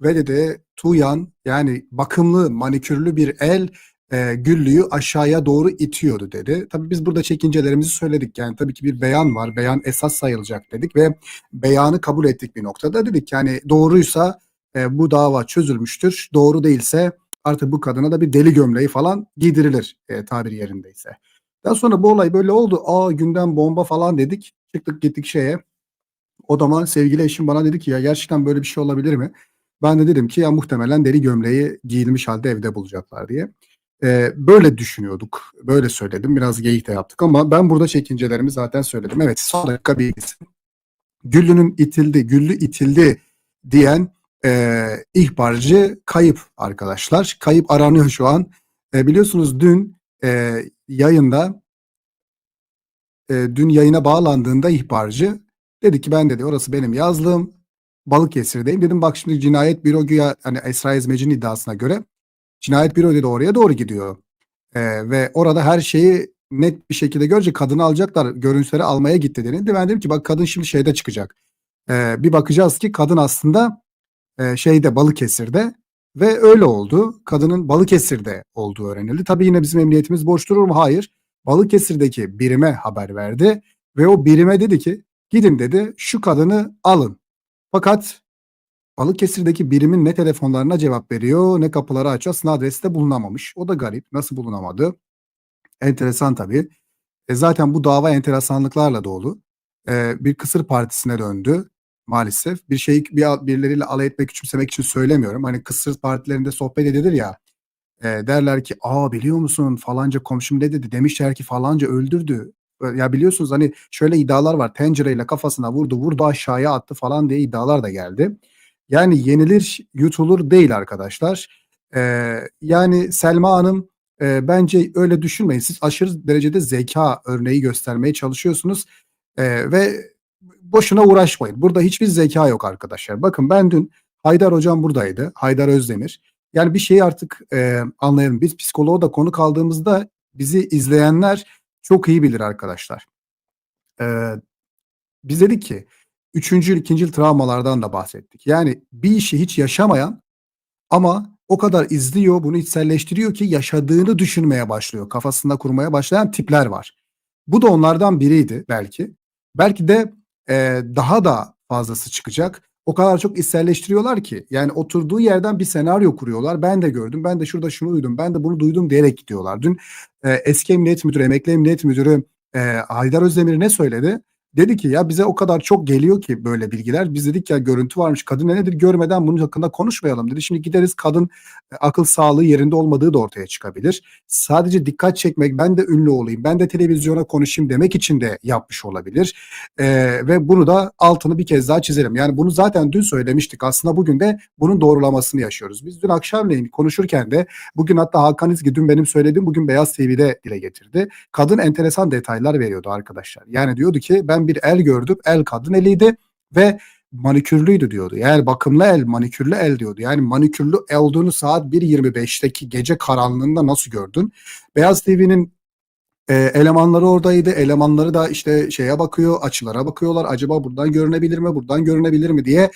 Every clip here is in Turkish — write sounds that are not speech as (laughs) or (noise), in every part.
ve dedi Tuğyan yani bakımlı manikürlü bir el e, Güllü'yü aşağıya doğru itiyordu dedi. Tabii biz burada çekincelerimizi söyledik. Yani tabii ki bir beyan var. Beyan esas sayılacak dedik ve beyanı kabul ettik bir noktada. Dedik yani doğruysa e, bu dava çözülmüştür. Doğru değilse artık bu kadına da bir deli gömleği falan giydirilir e, tabiri yerindeyse. Daha sonra bu olay böyle oldu. Aa günden bomba falan dedik. Çıktık gittik şeye. O zaman sevgili eşim bana dedi ki ya gerçekten böyle bir şey olabilir mi? Ben de dedim ki ya muhtemelen deri gömleği giyilmiş halde evde bulacaklar diye. Ee, böyle düşünüyorduk. Böyle söyledim. Biraz geyik de yaptık ama ben burada çekincelerimi zaten söyledim. Evet son dakika bilgisi. Güllü'nün itildi, Güllü itildi diyen e, ihbarcı kayıp arkadaşlar. Kayıp aranıyor şu an. E, biliyorsunuz dün e, yayında e, dün yayına bağlandığında ihbarcı dedi ki ben dedi orası benim yazlığım Balıkesir'deyim. Dedim bak şimdi cinayet büro güya hani Esra Ezmeci'nin iddiasına göre cinayet büro dedi oraya doğru gidiyor. E, ve orada her şeyi net bir şekilde görünce kadını alacaklar. Görüntüleri almaya gitti denildi. Ben dedim ki bak kadın şimdi şeyde çıkacak. E, bir bakacağız ki kadın aslında e, şeyde Balıkesir'de ve öyle oldu. Kadının Balıkesir'de olduğu öğrenildi. Tabii yine bizim emniyetimiz boş durur mu? Hayır. Balıkesir'deki birime haber verdi ve o birime dedi ki gidin dedi şu kadını alın. Fakat Balıkesir'deki birimin ne telefonlarına cevap veriyor ne kapıları açıyor aslında adresi de bulunamamış. O da garip. Nasıl bulunamadı? Enteresan tabii. E zaten bu dava enteresanlıklarla dolu. E, bir kısır partisine döndü maalesef. Bir şeyi bir, birileriyle alay etmek, küçümsemek için söylemiyorum. Hani kısır partilerinde sohbet edilir ya. E, derler ki aa biliyor musun falanca komşum ne dedi? Demişler ki falanca öldürdü. Ya biliyorsunuz hani şöyle iddialar var. Tencereyle kafasına vurdu, vurdu aşağıya attı falan diye iddialar da geldi. Yani yenilir, yutulur değil arkadaşlar. E, yani Selma Hanım e, bence öyle düşünmeyin. Siz aşırı derecede zeka örneği göstermeye çalışıyorsunuz. E, ve boşuna uğraşmayın. Burada hiçbir zeka yok arkadaşlar. Bakın ben dün Haydar hocam buradaydı. Haydar Özdemir. Yani bir şeyi artık e, anlayalım. Biz psikoloğa da konu kaldığımızda bizi izleyenler çok iyi bilir arkadaşlar. E, biz dedik ki üçüncü, ikinci travmalardan da bahsettik. Yani bir işi hiç yaşamayan ama o kadar izliyor, bunu içselleştiriyor ki yaşadığını düşünmeye başlıyor. Kafasında kurmaya başlayan tipler var. Bu da onlardan biriydi belki. Belki de e, daha da fazlası çıkacak. O kadar çok içselleştiriyorlar ki yani oturduğu yerden bir senaryo kuruyorlar. Ben de gördüm, ben de şurada şunu duydum, ben de bunu duydum diyerek gidiyorlar. Dün e, eski emniyet müdürü, emekli emniyet müdürü e, Haydar Özdemir ne söyledi? Dedi ki ya bize o kadar çok geliyor ki böyle bilgiler. Biz dedik ya görüntü varmış kadın nedir görmeden bunun hakkında konuşmayalım dedi. Şimdi gideriz kadın e, akıl sağlığı yerinde olmadığı da ortaya çıkabilir. Sadece dikkat çekmek ben de ünlü olayım ben de televizyona konuşayım demek için de yapmış olabilir. Ee, ve bunu da altını bir kez daha çizelim. Yani bunu zaten dün söylemiştik aslında bugün de bunun doğrulamasını yaşıyoruz. Biz dün akşamleyin konuşurken de bugün hatta Hakan İzgi dün benim söylediğim bugün Beyaz TV'de dile getirdi. Kadın enteresan detaylar veriyordu arkadaşlar. Yani diyordu ki ben bir el gördüm. El kadın eliydi ve manikürlüydü diyordu. Yani bakımlı el, manikürlü el diyordu. Yani manikürlü olduğunu saat 1.25'teki gece karanlığında nasıl gördün? Beyaz TV'nin e, elemanları oradaydı. Elemanları da işte şeye bakıyor, açılara bakıyorlar. Acaba buradan görünebilir mi, buradan görünebilir mi diye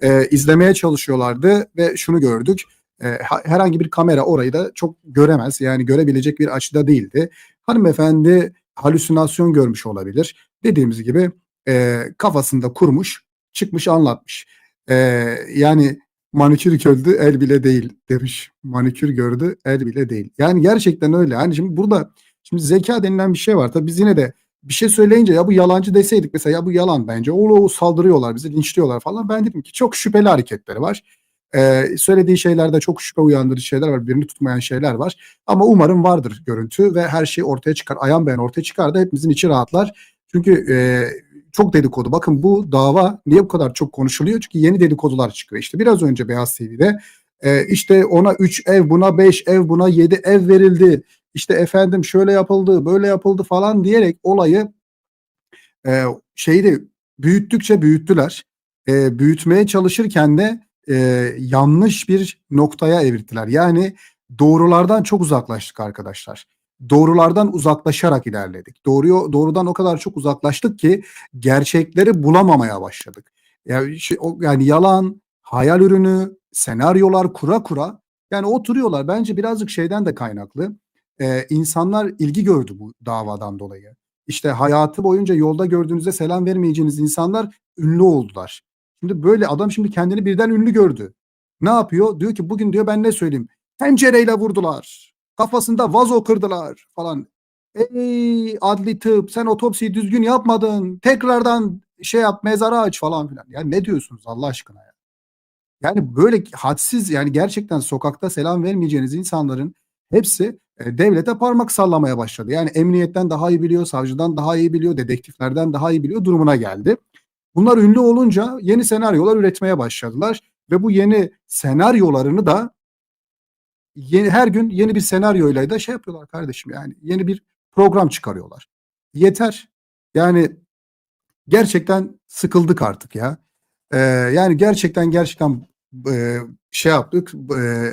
e, izlemeye çalışıyorlardı ve şunu gördük. E, herhangi bir kamera orayı da çok göremez. Yani görebilecek bir açıda değildi. Hanımefendi halüsinasyon görmüş olabilir. Dediğimiz gibi e, kafasında kurmuş, çıkmış anlatmış. E, yani manikür gördü el bile değil demiş. Manikür gördü el bile değil. Yani gerçekten öyle. Hani şimdi burada şimdi zeka denilen bir şey var. Tabii biz yine de bir şey söyleyince ya bu yalancı deseydik mesela ya bu yalan bence. O, o saldırıyorlar bizi linçliyorlar falan. Ben dedim ki çok şüpheli hareketleri var. Ee, söylediği şeylerde çok şüphe uyandırıcı şeyler var. Birini tutmayan şeyler var. Ama umarım vardır görüntü ve her şey ortaya çıkar. Ayan beyan ortaya çıkar da hepimizin içi rahatlar. Çünkü e, çok dedikodu. Bakın bu dava niye bu kadar çok konuşuluyor? Çünkü yeni dedikodular çıkıyor. İşte biraz önce Beyaz TV'de e, işte ona 3 ev, buna 5 ev, buna 7 ev verildi. İşte efendim şöyle yapıldı, böyle yapıldı falan diyerek olayı e, şeyi büyüttükçe büyüttüler. E, büyütmeye çalışırken de e, yanlış bir noktaya evirdiler. Yani doğrulardan çok uzaklaştık arkadaşlar. Doğrulardan uzaklaşarak ilerledik. Doğruyu doğrudan o kadar çok uzaklaştık ki gerçekleri bulamamaya başladık. Yani şey, yani yalan, hayal ürünü, senaryolar kura kura yani oturuyorlar. Bence birazcık şeyden de kaynaklı. Eee, insanlar ilgi gördü bu davadan dolayı. İşte hayatı boyunca yolda gördüğünüzde selam vermeyeceğiniz insanlar ünlü oldular. Şimdi böyle adam şimdi kendini birden ünlü gördü. Ne yapıyor? Diyor ki bugün diyor ben ne söyleyeyim? Tencereyle vurdular. Kafasında vazo kırdılar falan. Ey adli tıp sen otopsiyi düzgün yapmadın. Tekrardan şey yap mezara aç falan filan. Ya ne diyorsunuz Allah aşkına ya? Yani böyle hadsiz yani gerçekten sokakta selam vermeyeceğiniz insanların hepsi e, devlete parmak sallamaya başladı. Yani emniyetten daha iyi biliyor, savcıdan daha iyi biliyor, dedektiflerden daha iyi biliyor durumuna geldi. Bunlar ünlü olunca yeni senaryolar üretmeye başladılar ve bu yeni senaryolarını da yeni, her gün yeni bir senaryoyla da şey yapıyorlar kardeşim yani yeni bir program çıkarıyorlar. Yeter. Yani gerçekten sıkıldık artık ya. Ee, yani gerçekten gerçekten e, şey yaptık e,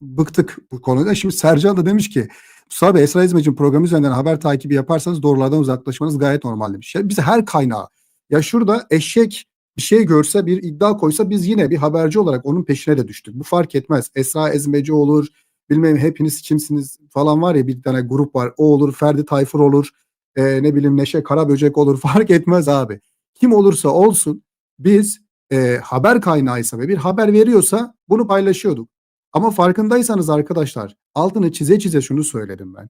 bıktık bu konuda. Şimdi Sercan da demiş ki Mustafa Bey Esra İzmeci'nin programı üzerinden haber takibi yaparsanız doğrulardan uzaklaşmanız gayet normal demiş. Ya biz her kaynağı ya şurada eşek bir şey görse bir iddia koysa biz yine bir haberci olarak onun peşine de düştük. Bu fark etmez. Esra Ezmeci olur bilmem hepiniz kimsiniz falan var ya bir tane grup var. O olur Ferdi Tayfur olur e, ne bileyim Neşe Karaböcek olur (laughs) fark etmez abi. Kim olursa olsun biz e, haber kaynağıysa ve bir haber veriyorsa bunu paylaşıyorduk. Ama farkındaysanız arkadaşlar altını çize çize şunu söyledim ben.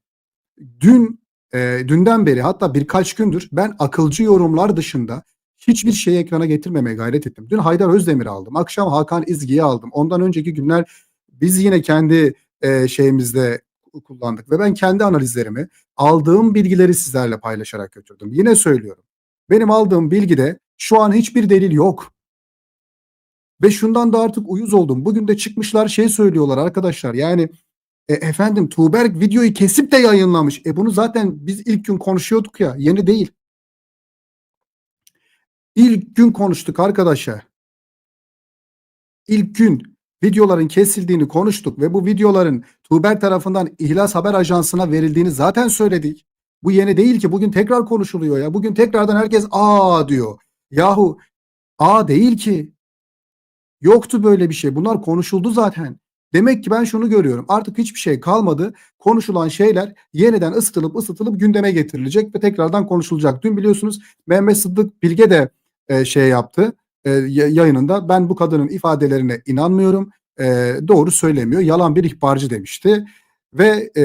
Dün e, dünden beri hatta birkaç gündür ben akılcı yorumlar dışında hiçbir şeyi ekrana getirmemeye gayret ettim. Dün Haydar Özdemir aldım. Akşam Hakan İzgi'yi aldım. Ondan önceki günler biz yine kendi e, şeyimizde kullandık ve ben kendi analizlerimi aldığım bilgileri sizlerle paylaşarak götürdüm. Yine söylüyorum. Benim aldığım bilgide şu an hiçbir delil yok. Ve şundan da artık uyuz oldum. Bugün de çıkmışlar şey söylüyorlar arkadaşlar. Yani e, efendim Tuğberk videoyu kesip de yayınlamış. E bunu zaten biz ilk gün konuşuyorduk ya. Yeni değil. İlk gün konuştuk arkadaşlar. İlk gün videoların kesildiğini konuştuk ve bu videoların Tuğberk tarafından İhlas Haber Ajansı'na verildiğini zaten söyledik. Bu yeni değil ki bugün tekrar konuşuluyor ya. Bugün tekrardan herkes aa diyor. Yahu aa değil ki. Yoktu böyle bir şey. Bunlar konuşuldu zaten. Demek ki ben şunu görüyorum. Artık hiçbir şey kalmadı. Konuşulan şeyler yeniden ısıtılıp ısıtılıp gündeme getirilecek ve tekrardan konuşulacak. Dün biliyorsunuz Mehmet Sıddık Bilge de e, şey yaptı e, yayınında. Ben bu kadının ifadelerine inanmıyorum. E, doğru söylemiyor. Yalan bir ihbarcı demişti. Ve e,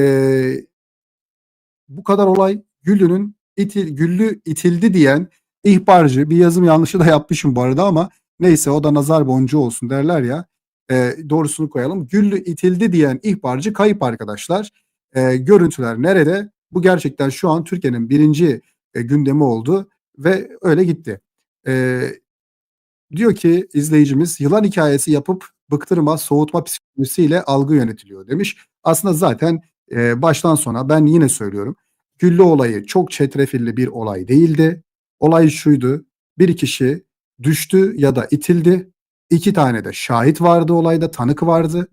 bu kadar olay Güllü'nün itil, Güllü itildi diyen ihbarcı bir yazım yanlışı da yapmışım bu arada ama Neyse o da nazar boncuğu olsun derler ya. E, doğrusunu koyalım. Güllü itildi diyen ihbarcı kayıp arkadaşlar. E, görüntüler nerede? Bu gerçekten şu an Türkiye'nin birinci e, gündemi oldu ve öyle gitti. E, diyor ki izleyicimiz yılan hikayesi yapıp bıktırma, soğutma psikolojisiyle algı yönetiliyor demiş. Aslında zaten e, baştan sona ben yine söylüyorum. Güllü olayı çok çetrefilli bir olay değildi. Olay şuydu. Bir kişi düştü ya da itildi. İki tane de şahit vardı olayda, tanık vardı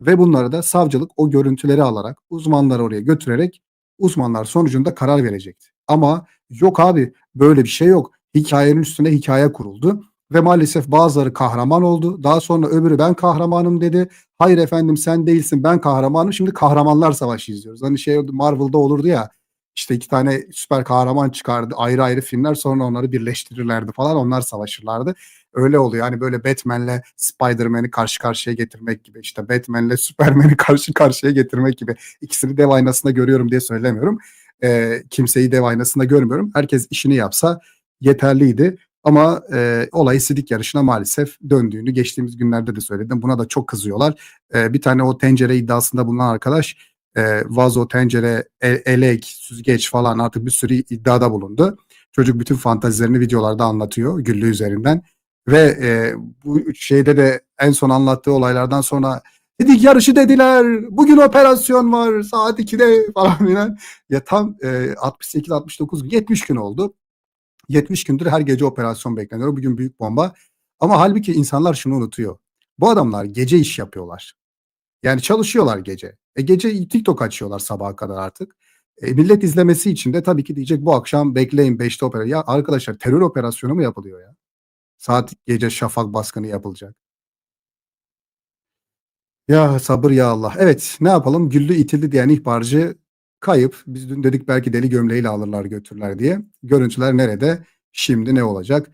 ve bunları da savcılık o görüntüleri alarak uzmanları oraya götürerek uzmanlar sonucunda karar verecekti. Ama yok abi böyle bir şey yok. Hikayenin üstüne hikaye kuruldu ve maalesef bazıları kahraman oldu. Daha sonra öbürü ben kahramanım dedi. Hayır efendim sen değilsin ben kahramanım. Şimdi kahramanlar savaşı izliyoruz. Hani şey Marvel'da olurdu ya işte iki tane süper kahraman çıkardı ayrı ayrı filmler sonra onları birleştirirlerdi falan onlar savaşırlardı. Öyle oluyor hani böyle Batman'le Spider-Man'i karşı karşıya getirmek gibi işte Batman'le Superman'i (laughs) karşı karşıya getirmek gibi ikisini dev aynasında görüyorum diye söylemiyorum. E, kimseyi dev aynasında görmüyorum. Herkes işini yapsa yeterliydi. Ama e, olay sidik yarışına maalesef döndüğünü geçtiğimiz günlerde de söyledim. Buna da çok kızıyorlar. E, bir tane o tencere iddiasında bulunan arkadaş e, vazo, tencere, el, elek, süzgeç falan artık bir sürü iddiada bulundu. Çocuk bütün fantazilerini videolarda anlatıyor Güllü üzerinden. Ve e, bu şeyde de en son anlattığı olaylardan sonra dedik yarışı dediler. Bugün operasyon var saat 2'de falan filan. Ya tam e, 68-69 70 gün oldu. 70 gündür her gece operasyon bekleniyor. Bugün büyük bomba. Ama halbuki insanlar şunu unutuyor. Bu adamlar gece iş yapıyorlar. Yani çalışıyorlar gece. E gece TikTok açıyorlar sabaha kadar artık. E, millet izlemesi için de tabii ki diyecek bu akşam bekleyin 5'te opera. Ya arkadaşlar terör operasyonu mu yapılıyor ya? Saat gece şafak baskını yapılacak. Ya sabır ya Allah. Evet, ne yapalım? Güldü itildi diyen ihbarcı kayıp. Biz dün dedik belki deli gömleğiyle alırlar götürürler diye. Görüntüler nerede? Şimdi ne olacak?